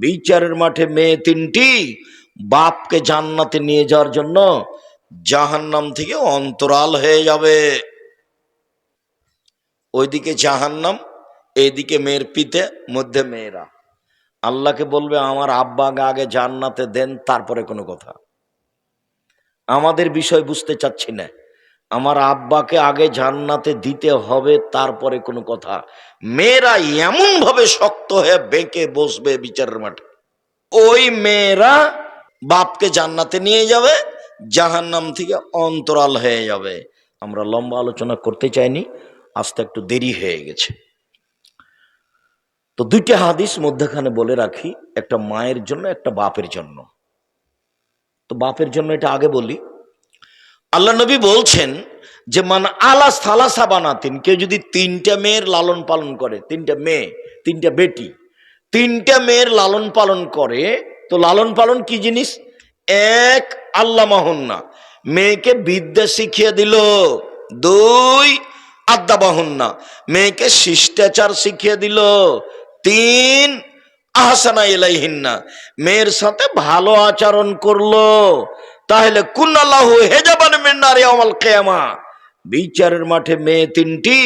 বিচারের মাঠে মেয়ে তিনটি, বাপকে জান্নাতে নিয়ে যাওয়ার জন্য জাহান্নাম থেকে অন্তরাল হয়ে যাবে। ওইদিকে জাহান্নাম এইদিকে মেয়ের পিতে, মধ্যে মেয়েরা। আল্লাহকে বলবে, আমার আব্বাকে আগে জান্নাতে দেন, তারপরে কোনো কথা। আমাদের বিষয় বুঝতে চাচ্ছি না। আমার আব্বাকে আগে জান্নাতে দিতে হবে, তারপরে কোনো কথা। মেয়েরা এমন ভাবে শক্ত হয়ে বেঁকে বসবে বিচারের মাঠে। ওই মেয়েরা বাপকে জান্নাতে নিয়ে যাবে, জাহান্নাম থেকে অন্তরাল হয়ে যাবে। আমরা লম্বা আলোচনা করতে চাইনি আজকে একটু দেরি হয়ে গেছে। তো দুইটা হাদিস মধ্যখানে বলে রাখি, একটা মায়ের জন্য, একটা বাপের জন্য। তো বাপের জন্য এটা আগে বলি। আল্লাহ নবী বলছেন যে মান আলা সালাসা বানাতেন, কেউ যদি তিনটা মেয়ের লালন পালন করে, তিনটা মেয়ে, তিনটা বেটি, তিনটা মেয়ের লালন পালন করে, তো লালন পালন কি জিনিস? এক আল্লাহ মাহন্না মেয়েকে বিদ্যা শিখিয়ে দিল। দুই আদ্যা বাহন্না মেয়েকে শিষ্টাচার শিখিয়ে দিল। তিন, আহসানা এলাইহিন্না মেয়ের সাথে ভালো আচরণ করল। তাহলে কুন্নাল্লাহু হেজাবান মিন্নারে কেয়ামা। বিচারের মাঠে মেয়ে তিনটি,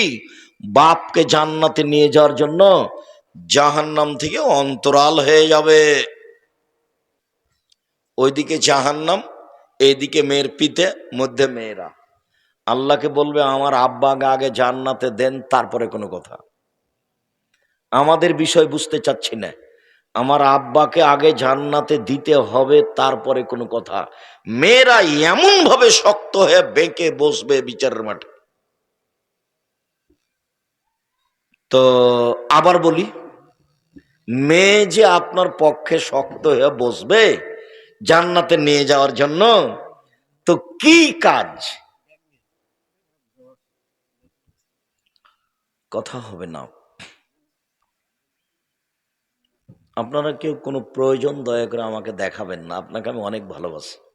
বাপকে জান্নাতে নিয়ে যাওয়ার জন্য জাহান্নাম থেকে অন্তরাল হয়ে যাবে। ওইদিকে জাহান্নাম এইদিকে মেয়ের পিতে, মধ্যে মেয়েরা। আল্লাহকে বলবে, আমার আব্বাকে আগে জান্নাতে দেন, তারপরে কোনো কথা। আমাদের বিষয় বুঝতে চাচ্ছি না। আমার আব্বাকে আগে জান্নাতে দিতে হবে, তারপরে কোনো কথা। মেয়েরা এমন ভাবে শক্ত হয়ে বেঁকে বসবে বিচারের মাঠে। তো আবার বলি, মেয়ে যে আপনার পক্ষে শক্ত হয়ে বসবে জান্নাতে নিয়ে যাওয়ার জন্য, তো কি কাজ? কথা হবে না। আপনারা কেউ কোনো প্রয়োজন, দয়া করে আমাকে দেখাবেন না। আপনাকে আমি অনেক ভালোবাসি।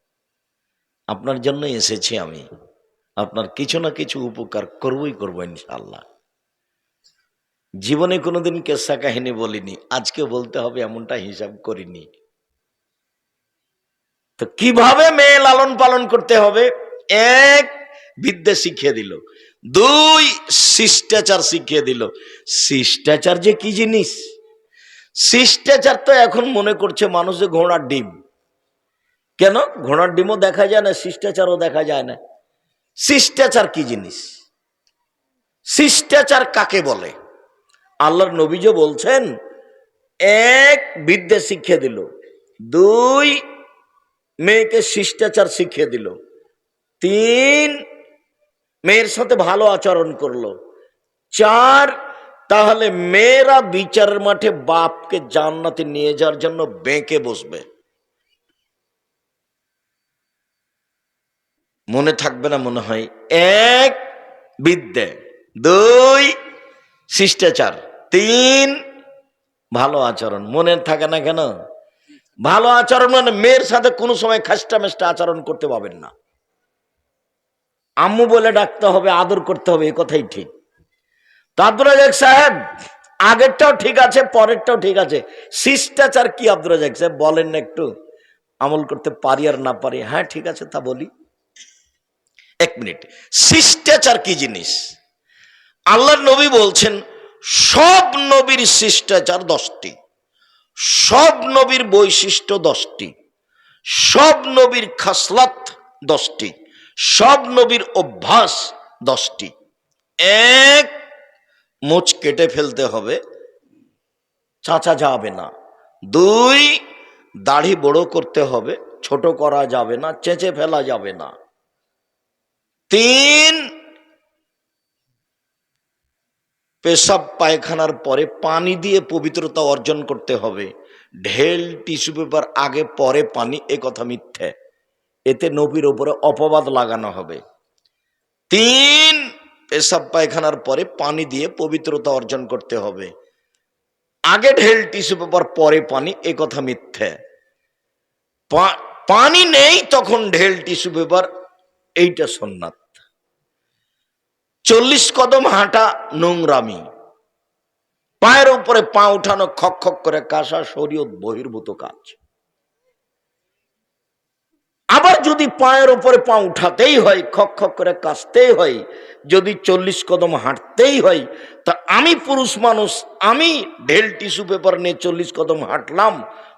আপনার জন্য এসেছি আমি। আপনার কিছু না কিছু উপকার করবই করব ইনশাল্লাহ জীবনে কোনোদিন কেসা কাহিনী বলিনি, আজকে বলতে হবে এমনটা হিসাব করিনি। তো কীভাবে মেয়ে লালন পালন করতে হবে? এক, বিদ্যে শিখিয়ে দিল। দুই, শিষ্টাচার শিখিয়ে দিল। শিষ্টাচার যে কি জিনিস? শিষ্টাচার তো এখন মনে করছে মানুষ যে ঘোড়ার ডিম। কেন? ঘোড়ার ডিমও দেখা যায় না, শিষ্টাচারও দেখা যায় না। শিষ্টাচার কি জিনিস? শিষ্টাচার কাকে বলে? আল্লাহর নবীজ বলছেন, এক বিদ্যে শিখিয়ে দিল, দুই মেয়েকে শিষ্টাচার শিখিয়ে দিল, তিন মেয়ের সাথে ভালো আচরণ করল, চার তাহলে মেয়েরা বিচারের মাঠে বাপকে জান্নাতে নিয়ে যাওয়ার জন্য বেঁকে বসবে। মনে থাকবে না, মনে হয়। এক, বিদ্যে। দুই, শিষ্টাচার। তিন, ভালো আচরণ। মনে থাকে না কেন? ভালো আচরণ মানে মেয়ের সাথে কোনো সময় খাস্টা মেস্টা আচরণ করতে পাবেন না। আম্মু বলে ডাকতে হবে, আদর করতে হবে, এ কথাই ঠিক। তারপরে দেখ সাহেব, আগেরটাও ঠিক আছে, পরেরটাও ঠিক আছে। শিষ্টাচার কি আব্দুল রাজাক সাহেব? বলেন না একটু। আমল করতে পারি আর না পারি। হ্যাঁ ঠিক আছে, তা বলি। এক মিনিট। শিষ্টাচার কি জিনিস? আল্লাহর নবী বলছেন, সব নবীর শিষ্টাচার দশটি। সব নবীর বৈশিষ্ট্য দশটি। সব নবীর খাসলাত দশটি। সব নবীর অভ্যাস দশটি। এক, মোচ কেটে ফেলতে হবে। চাচা যাবে না। দুই, দাড়ি বড় করতে হবে। ছোট করা যাবে না। চেঁচে ফেলা যাবে না। তিন পেশাব পায়খানার পরে পানি দিয়ে পবিত্রতা অর্জন করতে হবে। ঢেল, টিস্যু পেপার আগে, পরে পানি, এ কথা মিথ্যে। এতে নবীর ওপরে অপবাদ লাগানো হবে। তিন পেশাব পায়খানার পরে পানি দিয়ে পবিত্রতা অর্জন করতে হবে। আগে ঢেল, টিস্যু পেপার, পরে পানি, এ কথা মিথ্যে। পানি নেই তখন ঢেল, টিস্যু পেপার এইটা সোননাথ। চল্লিশ কদম হাঁটা নোংরামি। পায়ের উপরে পা উঠানো খক খক করে কাশা শরীয়ত বহির্ভূত কাজ। আবার যদি পায়ের উপরে পা উঠাতেই হয়, খক খক করে কাশতেই হয়, যদি চল্লিশ কদম হাঁটতেই হয়, তা আমি পুরুষ মানুষ, আমি ঢেল টিস্যু পেপার নিয়ে চল্লিশ কদম হাঁটলাম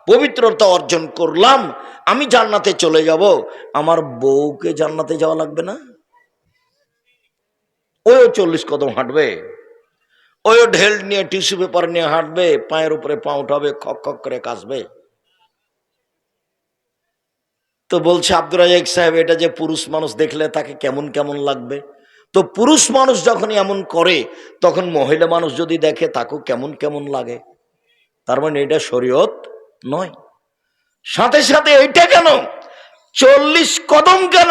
পবিত্রতা অর্জন করলাম, আমি জান্নাতে চলে যাব। আমার বউকে জান্নাতে যাওয়া লাগবে না? ওই চল্লিশ কদম হাঁটবে। ওই ঢেল নিয়ে, টিস্যু পেপার নিয়ে হাঁটবে, পায়ের উপরে পা উঠাবে, খক খক করে কাশবে তো বলছে আব্দুর রাজাক সাহেব, এটা যে পুরুষ মানুষ দেখলে তাকে কেমন কেমন লাগবে? তো পুরুষ মানুষ যখন এমন করে, তখন মহিলা মানুষ যদি দেখে, তাকেও কেমন কেমন লাগে? তার মানে এটা শরীয়ত নয়। সাথে সাথে এইটা কেন? চল্লিশ কদম কেন?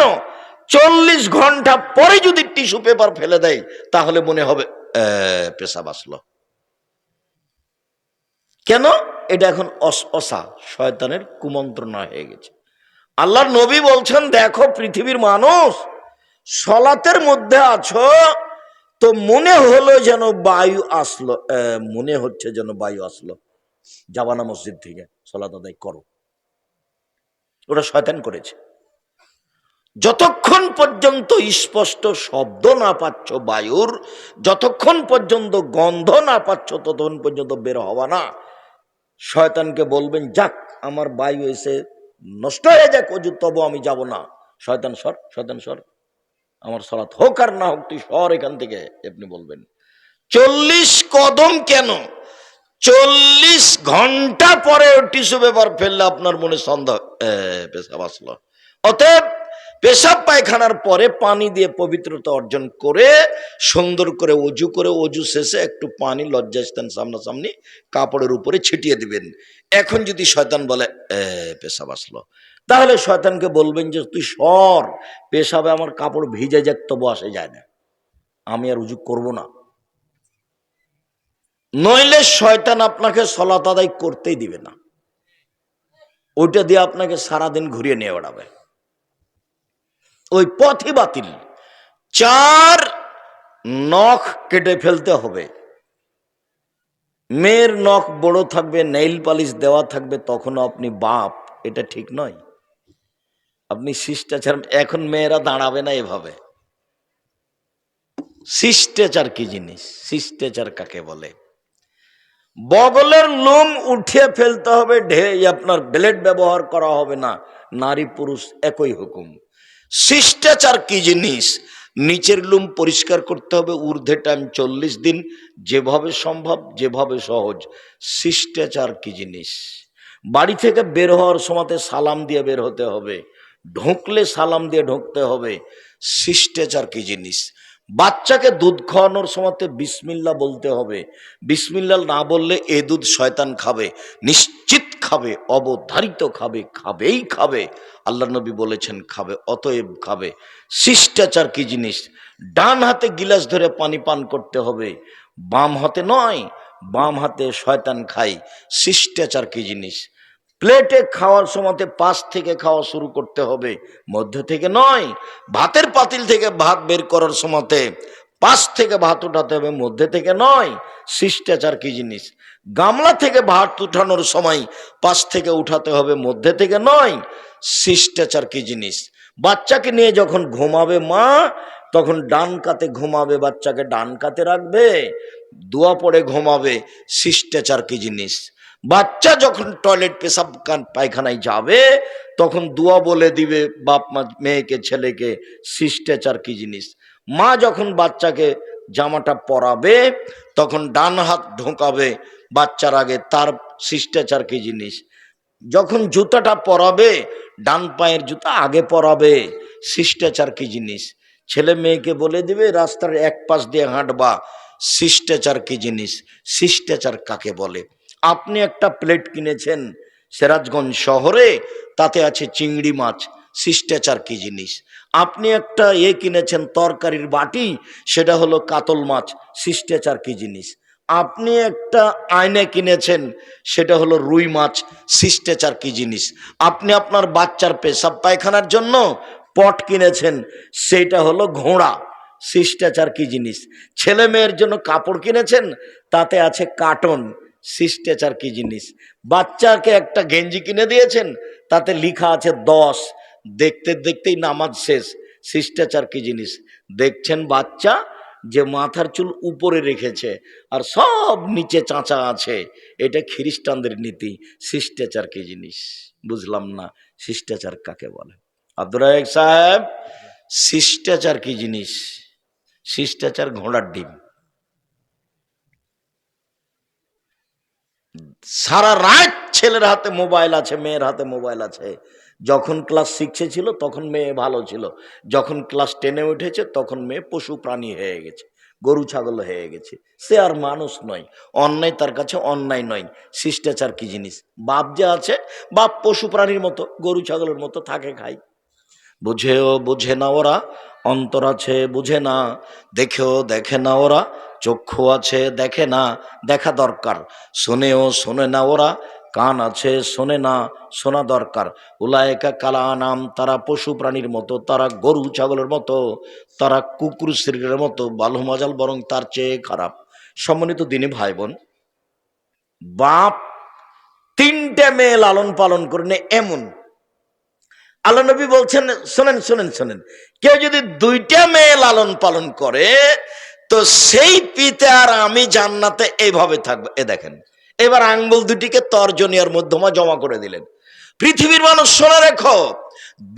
চল্লিশ ঘণ্টা পরে যদি টিস্যু পেপার ফেলে দেয় তাহলে মনে হবে "আহ, পেশাব আসলো। কেন? এটা এখন অস- শয়তানের কুমন্ত্রণা হয়ে গেছে। আল্লাহ নবী বলছেন দেখো পৃথিবীর মানুষ সলাতের মধ্যে আছো তো মনে হলো যেন বায়ু আসলো মনে হচ্ছে যেন বায়ু আসলো। জাবানা মসজিদ থেকে সলাত আদায় করো। ওটা শয়তান করেছে। যতক্ষণ পর্যন্ত স্পষ্ট শব্দ না পাচ্ছ বায়ুর, যতক্ষণ পর্যন্ত গন্ধ না পাচ্ছ, ততক্ষণ পর্যন্ত বের হওয়া না। শয়তানকে বলবেন, যাক, আমার বায়ু এসে নষ্ট হয়ে যাক, অজু, তবু আমি যাব না। শয়তান সর শয়তান সর। আমার সলাৎ হোক আর না হোক, তুই সর এখান থেকে, আপনি বলবেন। চল্লিশ কদম কেন? চল্লিশ ঘণ্টা পরে টিস্যু পেপার ফেললে আপনার মনে সন্দেহ পেশাব আসলো। অতএব পেশাব পায়খানার পরে পানি দিয়ে পবিত্রতা অর্জন করে, সুন্দর করে অজু করে, অজু শেষে একটু পানি লজ্জাস্থান সামনাসামনি কাপড়ের উপরে ছিটিয়ে দিবেন। এখন যদি শয়তান বলে পেশাব আসলো। তাহলে শয়তানকে বলবেন যে, তুই সর, পেশাবে আমার কাপড় ভিজে যাক, তবু আসে যায় না। আমি আর উজু করব না। নইলে শয়তান আপনাকে সলাত আদায় করতেই দিবে না। ওইটা দিয়ে আপনাকে সারাদিন ঘুরিয়ে নিয়ে বেড়াবে। ওই পথই বাতিল। চার নখ কেটে ফেলতে হবে। মেয়ের নখ বড় থাকবে নেইল পালিশ দেওয়া থাকবে, তখনও আপনি বাপ, এটা ঠিক নয়। আপনি শিষ্টাচার, এখন মেয়েরা দাঁড়াবে না এভাবে। শিষ্টাচার কি জিনিস? শিষ্টাচার কাকে বলে? বগলের লোম উঠিয়ে ফেলতে হবে ঢে আপনার ব্লেড ব্যবহার করা হবে না। নারী পুরুষ একই হুকুম। শিষ্টাচার কি জিনিস? নিচের লুম পরিষ্কার করতে হবে, ঊর্ধ্বে টাইম চল্লিশ দিন, যেভাবে সম্ভব, যেভাবে সহজ। শিষ্টাচার কি জিনিস? বাড়ি থেকে বের হওয়ার সময়তে সালাম দিয়ে বের হতে হবে। ঢুকলে সালাম দিয়ে ঢুকতে হবে। শিষ্টাচার কি জিনিস? বাচ্চাকে দুধ খাওয়ানোর সময়তে বিসমিল্লা বলতে হবে। বিসমিল্লা না বললে এ দুধ শয়তান খাবে, নিশ্চিত খাবে, অবধারিত খাবে, খাবেই খাবে। আল্লাহ নবী বলেছেন, খাবে, অতএব খাবে। শিষ্টাচার কি জিনিস? ডান হাতে গিলাস ধরে পানি পান করতে হবে। বাম হাতে নয়, বাম হাতে শয়তান খাই শিষ্টাচার কি জিনিস? প্লেটে খাওয়ার সময়তে পাশ থেকে খাওয়া শুরু করতে হবে। মধ্য থেকে নয়, ভাতের পাতিল থেকে ভাত বের করার সময়তে পাশ থেকে ভাত উঠাতে হবে, মধ্যে থেকে নয়। শিষ্টাচার কি জিনিস? গামলা থেকে ভাত উঠানোর সময় পাশ থেকে উঠাতে হবে, মধ্যে থেকে নয়। শিষ্টাচার কি জিনিস? বাচ্চাকে নিয়ে যখন ঘুমাবে মা, তখন ডান কাতে ঘুমাবে, বাচ্চাকে ডান কাতে রাখবে, দোয়া পড়ে ঘুমাবে। শিষ্টাচার কি জিনিস? বাচ্চা যখন টয়লেট পেশাব পায়খানায় যাবে, তখন দোয়া বলে দিবে, বাপ মা, মেয়েকে, ছেলেকে, শিষ্টাচার কি জিনিস? মা যখন বাচ্চাকে জামাটা পরাবে, তখন ডান হাত ঢোকাবে, বাচ্চার আগে তার শিষ্টাচার কি জিনিস? যখন জুতাটা পরাবে, ডান পায়ের জুতা আগে পরাবে, শিষ্টাচার কি জিনিস? ছেলে মেয়েকে বলে দিবে, রাস্তার এক পাশ দিয়ে হাঁটবা, শিষ্টাচার কি জিনিস? শিষ্টাচার কাকে বলে? আপনি একটা প্লেট কিনেছেন সিরাজগঞ্জ শহরে, তাতে আছে চিংড়ি মাছ, শিষ্টাচার কি জিনিস? আপনি একটা এ কিনেছেন তরকারির বাটি, সেটা হলো কাতল মাছ, শিষ্টাচার কি জিনিস? আপনি একটা আয়না কিনেছেন, সেটা হলো রুই মাছ, শিষ্টাচার কি জিনিস? আপনি আপনার বাচ্চার পেশাব পায়খানার জন্য পট কিনেছেন, সেটা হলো ঘোড়া, শিষ্টাচার কি জিনিস? ছেলে মেয়ের জন্য কাপড় কিনেছেন, তাতে আছে কার্টন শিষ্টাচার কি জিনিস? বাচ্চাকে একটা গেঞ্জি কিনে দিয়েছেন, তাতে লিখা আছে দশ। দেখতে দেখতেই নামাজ শেষ। শিষ্টাচার কি জিনিস? দেখছেন বাচ্চা যে মাথার চুল উপরে রেখেছে আর সব নিচে চাঁচা আছে। এটা খ্রিস্টানদের নীতি। শিষ্টাচার কি জিনিস? বুঝলাম না। শিষ্টাচার কাকে বলে? আব্দুর সাহেব, শিষ্টাচার কি জিনিস? শিষ্টাচার ঘোড়ার ডিম। সারা রাত ছেলের হাতে মোবাইল আছে, মেয়ের হাতে মোবাইল আছে। যখন ক্লাস সিক্সে ছিল, তখন মেয়ে ভালো ছিল। যখন ক্লাস টেনে উঠেছে, তখন মেয়ে পশু প্রাণী হয়ে গেছে, গরু ছাগল হয়ে গেছে। সে আর মানুষ নয়, অন্যায় তার কাছে অন্যায় নয়। শিষ্টাচার কি জিনিস? বাপ যে আছে, বাপ পশু প্রাণীর মতো, গরু ছাগলের মতো থাকে খাই খায়। বুঝেও বুঝে না ওরা অন্তর আছে, বুঝে না। দেখেও দেখে না ওরা, চক্ষু আছে, দেখে না, দেখা দরকার। শোনেও শোনে না ওরা, কান আছে, শোনে না, শোনা দরকার। উলায়কা কালা নাম তারা পশু প্রাণীর মতো, তারা গরু ছাগলের মতো, তারা কুকুর শরীরের মতো, বালু মজাল বরং তার চেয়ে খারাপ। সম্মানিত দিনী ভাই বোন বাপ তিনটে মেয়ে লালন পালন করে এমন আল্লাহ নবী বলছেন, শোনেন শোনেন শোনেন। কেউ যদি দুইটা মেয়ে লালন পালন করে, তো সেই পিতা আর আমি জান্নাতে এইভাবে থাকব। এ দেখেন, এবার আঙ্গুল দুটিকে তর্জনীয় মধ্যমা জমা করে দিলেন। পৃথিবীর মানুষ শোনা রেখো,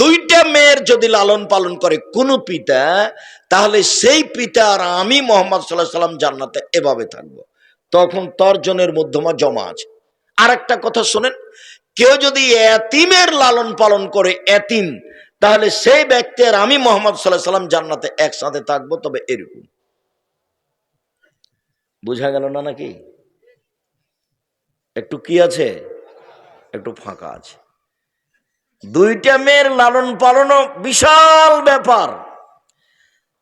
দুইটা মেয়ের যদি লালন পালন করে কোনো পিতা, তাহলে সেই পিতা আর আমি মোহাম্মদ সাল্লাহ সাল্লাম জান্নাতে এভাবে থাকব। তখন তর্জনের মধ্যমা জমা আছে। আর একটা কথা শোনেন কেউ যদি এতিমের লালন পালন করে এতিম, তাহলে সেই ব্যক্তি আর আমি মোহাম্মদ সাল্লাহ সাল্লাম জান্নাতে একসাথে থাকব, তবে এরকম। বুঝা গেল না নাকি? একটু কি আছে? একটু ফাঁকা আছে। দুইটা মেয়ের লালন পালনও বিশাল ব্যাপার।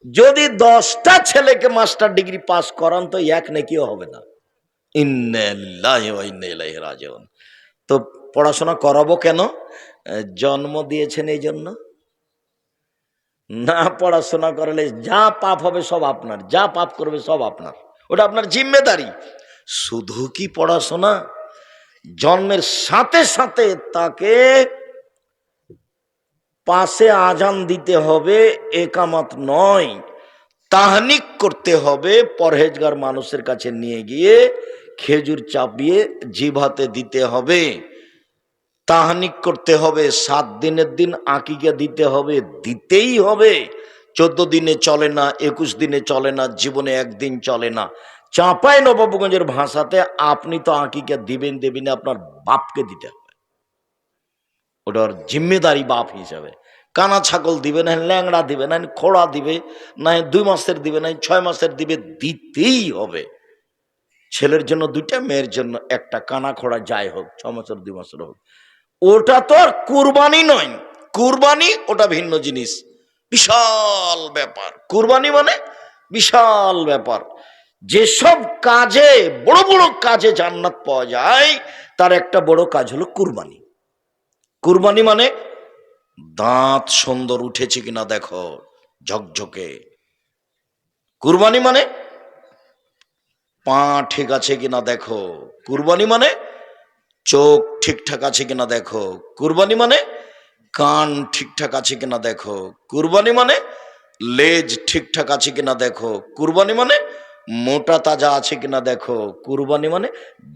যদি দশটা ছেলেকে মাস্টার ডিগ্রি পাস করান, তো এক নেকিও হবে না। তো পড়াশোনা করাবো কেন? জন্ম দিয়েছেন এই জন্য? না পড়াশোনা করালে যা পাপ হবে সব আপনার, যা পাপ করবে সব আপনার। ওটা আপনার জিম্মেদারি। শুধু কি পড়াশোনা? জন্মের সাথে সাথে তাকে পাশে আজান দিতে হবে, একামত নয়। তাহনিক করতে হবে, পরহেজগার মানুষের কাছে নিয়ে গিয়ে খেজুর চাপিয়ে জিভাতে দিতে হবে। তাহানিক করতে হবে, সাত দিনের দিন আকিকা দিতে হবে, দিতেই হবে। চোদ্দ দিনে চলে না, একুশ দিনে চলে না, জীবনে একদিন চলে না। চাঁপাই নবাবগঞ্জের ভাষাতে আপনি তো আঁকিকে দিবেন দেবেন আপনার বাপকে দিতে হবে। ওটার জিম্মেদারি বাপ হিসাবে। কানা ছাগল দিবে না, ল্যাংড়া দিবে না, খোড়া দিবে না, দুই মাসের দিবে না, ছয় মাসের দিবে, দিতেই হবে। ছেলের জন্য দুইটা, মেয়ের জন্য একটা, কানা খোড়া যাই হোক ছ মাসের, দুই মাসের হোক। ওটা তো আর কুরবানি নয়। কুরবানি ওটা ভিন্ন জিনিস। বিশাল ব্যাপার। কুরবানি মানে বিশাল ব্যাপার। যেসব কাজে, বড় বড় কাজে জান্নাত পাওয়া যায়, তার একটা বড় কাজ হলো কুরবানি। কুরবানি মানে দাঁত সুন্দর উঠেছে কিনা দেখো, ঝকঝকে। কুরবানি মানে পা ঠিক আছে কিনা দেখো। কুরবানি মানে চোখ ঠিকঠাক আছে কিনা দেখো। কুরবানি মানে কান ঠিকঠাক আছে কিনা দেখো। কুরবানি মানে লেজ ঠিকঠাক আছে কিনা দেখো। কুরবানি মানে মোটা তাজা আছে কিনা দেখো। কুরবানি মানে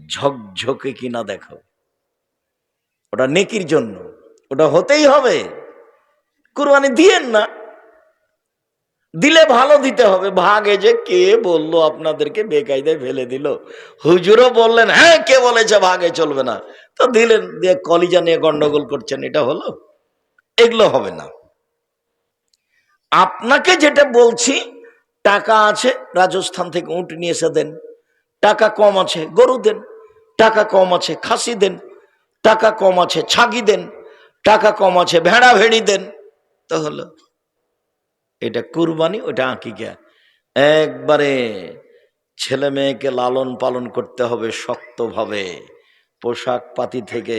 ঝকঝকে কিনা দেখো। ওটা নেকির জন্য। ওটা হতেই হবে। কুরবানি দিয়েন না। দিলে ভালো দিতে হবে। ভাগে যে কে বলল আপনাদেরকে বেকায়দায় ফেলে দিল? হুজুরও বললেন হ্যাঁ কে বলেছে ভাগে চলবে না? তো দিলেন, দিয়ে কলিজা নিয়ে গন্ডগোল করছেন, এটা হলো? এগুলো হবে না। আপনাকে যেটা বলছি, টাকা আছে, রাজস্থান থেকে উঁট নিয়ে এসে দেন। টাকা কম আছে, গরু দেন। টাকা কম আছে, খাসি দেন। টাকা কম আছে, ছাগি দেন। টাকা কম আছে ভেড়া ভেড়ি দেন। তো হলো। এটা কুরবানি ওটা আঁকিকা। একবারে ছেলে মেয়েকে লালন পালন করতে হবে শক্তভাবে, পোশাক পাতি থেকে,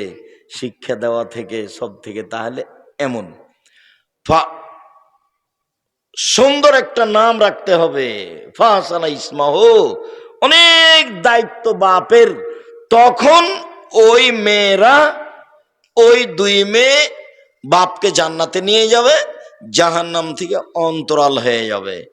শিক্ষা দেওয়া থেকে, সব থেকে, তাহলে এমন। সুন্দর একটা নাম রাখতে হবে। ফাহসানা ইসমাহ, অনেক দায়িত্ব বাপের। তখন ওই মেয়েরা, ওই দুই মেয়ে বাপকে জান্নাতে নিয়ে যাবে। জাহান্নাম থেকে অন্তরাল হয়ে যাবে।